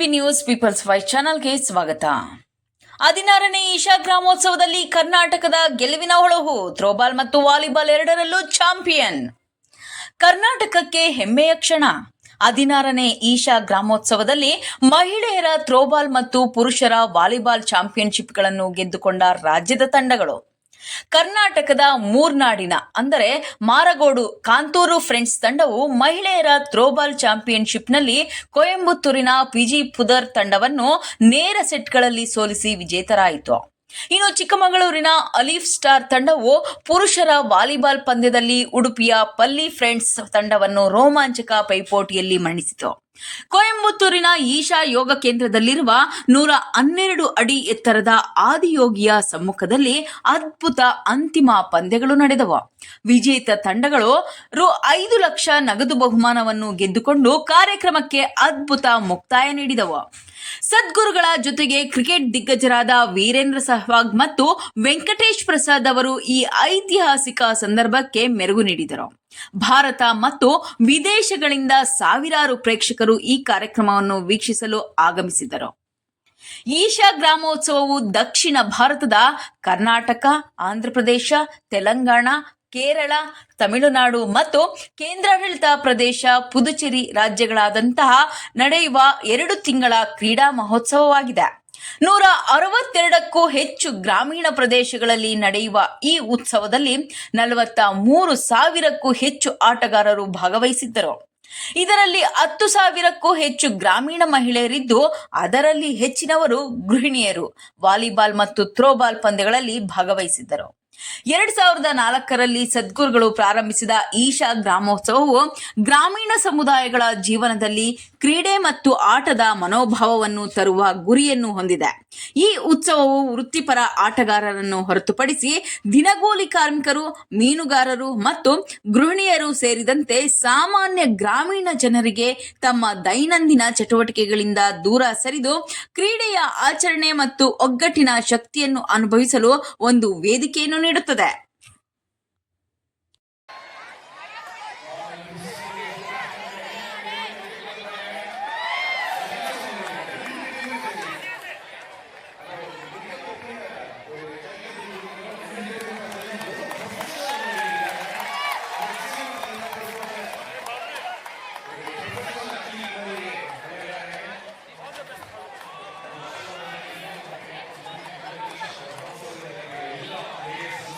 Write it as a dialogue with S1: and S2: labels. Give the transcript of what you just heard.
S1: People's wise ಚಾನಲ್ಗೆ ಸ್ವಾಗತ. ಹದಿನಾರನೇ ಈಶಾ ಗ್ರಾಮೋತ್ಸವದಲ್ಲಿ ಕರ್ನಾಟಕದ ಗೆಲುವಿನ ಹೊಳಹು ಥ್ರೋಬಾಲ್ ಮತ್ತು ವಾಲಿಬಾಲ್ ಎರಡರಲ್ಲೂ ಚಾಂಪಿಯನ್. ಕರ್ನಾಟಕಕ್ಕೆ ಹೆಮ್ಮೆಯ ಕ್ಷಣ. ಹದಿನಾರನೇ ಈಶಾ ಗ್ರಾಮೋತ್ಸವದಲ್ಲಿ ಮಹಿಳೆಯರ ಥ್ರೋಬಾಲ್ ಮತ್ತು ಪುರುಷರ ವಾಲಿಬಾಲ್ ಚಾಂಪಿಯನ್ಶಿಪ್ಗಳನ್ನು ಗೆದ್ದುಕೊಂಡ ರಾಜ್ಯದ ತಂಡಗಳು. ಕರ್ನಾಟಕದ ಮೂರ್ನಾಡಿನ, ಅಂದರೆ ಮಾರಗೋಡು, ಕಾಂತೂರು ಫ್ರೆಂಡ್ಸ್ ತಂಡವು ಮಹಿಳೆಯರ ಥ್ರೋಬಾಲ್ ಚಾಂಪಿಯನ್ಶಿಪ್ನಲ್ಲಿ ಕೊಯಂಬತ್ತೂರಿನ ಪಿಜಿ ಪುದರ್ ತಂಡವನ್ನು ನೇರ ಸೆಟ್ಗಳಲ್ಲಿ ಸೋಲಿಸಿ ವಿಜೇತರಾಯಿತು. ಇನ್ನು ಚಿಕ್ಕಮಗಳೂರಿನ ಅಲೀಫ್ ಸ್ಟಾರ್ ತಂಡವು ಪುರುಷರ ವಾಲಿಬಾಲ್ ಪಂದ್ಯದಲ್ಲಿ ಉಡುಪಿಯ ಪಲ್ಲಿ ಫ್ರೆಂಡ್ಸ್ ತಂಡವನ್ನು ರೋಮಾಂಚಕ ಪೈಪೋಟಿಯಲ್ಲಿ ಮಣಿಸಿತು ಕೊಯಂಬತ್ತೂರಿನ ಈಶಾ ಯೋಗ ಕೇಂದ್ರದಲ್ಲಿರುವ ನೂರ ಹನ್ನೆರಡು ಅಡಿ ಎತ್ತರದ ಆದಿಯೋಗಿಯ ಸಮ್ಮುಖದಲ್ಲಿ ಅದ್ಭುತ ಅಂತಿಮ ಪಂದ್ಯಗಳು ನಡೆದವು. ವಿಜೇತ ತಂಡಗಳು ರು ಐದು ಲಕ್ಷ ನಗದು ಬಹುಮಾನವನ್ನು ಗೆದ್ದುಕೊಂಡು ಕಾರ್ಯಕ್ರಮಕ್ಕೆ ಅದ್ಭುತ ಮುಕ್ತಾಯ ನೀಡಿದವು. ಸದ್ಗುರುಗಳ ಜೊತೆಗೆ ಕ್ರಿಕೆಟ್ ದಿಗ್ಗಜರಾದ ವೀರೇಂದ್ರ ಸೆಹ್ವಾಗ್ ಮತ್ತು ವೆಂಕಟೇಶ್ ಪ್ರಸಾದ್ ಅವರು ಈ ಐತಿಹಾಸಿಕ ಸಂದರ್ಭಕ್ಕೆ ಮೆರುಗು ನೀಡಿದರು. ಭಾರತ ಮತ್ತು ವಿದೇಶಗಳಿಂದ ಸಾವಿರಾರು ಪ್ರೇಕ್ಷಕರು ಈ ಕಾರ್ಯಕ್ರಮವನ್ನು ವೀಕ್ಷಿಸಲು ಆಗಮಿಸಿದರು. ಈಶಾ ಗ್ರಾಮೋತ್ಸವವು ದಕ್ಷಿಣ ಭಾರತದ ಕರ್ನಾಟಕ, ಆಂಧ್ರಪ್ರದೇಶ, ತೆಲಂಗಾಣ, ಕೇರಳ, ತಮಿಳುನಾಡು ಮತ್ತು ಕೇಂದ್ರಾಡಳಿತ ಪ್ರದೇಶ, ಪುದುಚೇರಿ ರಾಜ್ಯಗಳಾದಂತಹ ನಡೆಯುವ ಎರಡು ತಿಂಗಳ ಕ್ರೀಡಾ ಮಹೋತ್ಸವವಾಗಿದೆ. ನೂರ ಅರವತ್ತೆರಡಕ್ಕೂ ಹೆಚ್ಚು ಗ್ರಾಮೀಣ ಪ್ರದೇಶಗಳಲ್ಲಿ ನಡೆಯುವ ಈ ಉತ್ಸವದಲ್ಲಿ ನಲವತ್ತ ಮೂರು ಸಾವಿರಕ್ಕೂ ಹೆಚ್ಚು ಆಟಗಾರರು ಭಾಗವಹಿಸಿದ್ದರು. ಇದರಲ್ಲಿ ಹತ್ತು ಸಾವಿರಕ್ಕೂ ಹೆಚ್ಚು ಗ್ರಾಮೀಣ ಮಹಿಳೆಯರಿದ್ದು, ಅದರಲ್ಲಿ ಹೆಚ್ಚಿನವರು ಗೃಹಿಣಿಯರು. ವಾಲಿಬಾಲ್ ಮತ್ತು ಥ್ರೋಬಾಲ್ ಪಂದ್ಯಗಳಲ್ಲಿ ಭಾಗವಹಿಸಿದ್ದರು. ಎರಡ್ ಸಾವಿರದ ನಾಲ್ಕರಲ್ಲಿ ಸದ್ಗುರುಗಳು ಪ್ರಾರಂಭಿಸಿದ ಈಶಾ ಗ್ರಾಮೋತ್ಸವವು ಗ್ರಾಮೀಣ ಸಮುದಾಯಗಳ ಜೀವನದಲ್ಲಿ ಕ್ರೀಡೆ ಮತ್ತು ಆಟದ ಮನೋಭಾವವನ್ನು ತರುವ ಗುರಿಯನ್ನು ಹೊಂದಿದೆ. ಈ ಉತ್ಸವವು ವೃತ್ತಿಪರ ಆಟಗಾರರನ್ನು ಹೊರತುಪಡಿಸಿ ದಿನಗೂಲಿ ಕಾರ್ಮಿಕರು, ಮೀನುಗಾರರು ಮತ್ತು ಗೃಹಿಣಿಯರು ಸೇರಿದಂತೆ ಸಾಮಾನ್ಯ ಗ್ರಾಮೀಣ ಜನರಿಗೆ ತಮ್ಮ ದೈನಂದಿನ ಚಟುವಟಿಕೆಗಳಿಂದ ದೂರ ಸರಿದು ಕ್ರೀಡೆಯ ಆಚರಣೆ ಮತ್ತು ಒಗ್ಗಟ್ಟಿನ ಶಕ್ತಿಯನ್ನು ಅನುಭವಿಸಲು ಒಂದು ವೇದಿಕೆಯನ್ನು リルトで。Yes.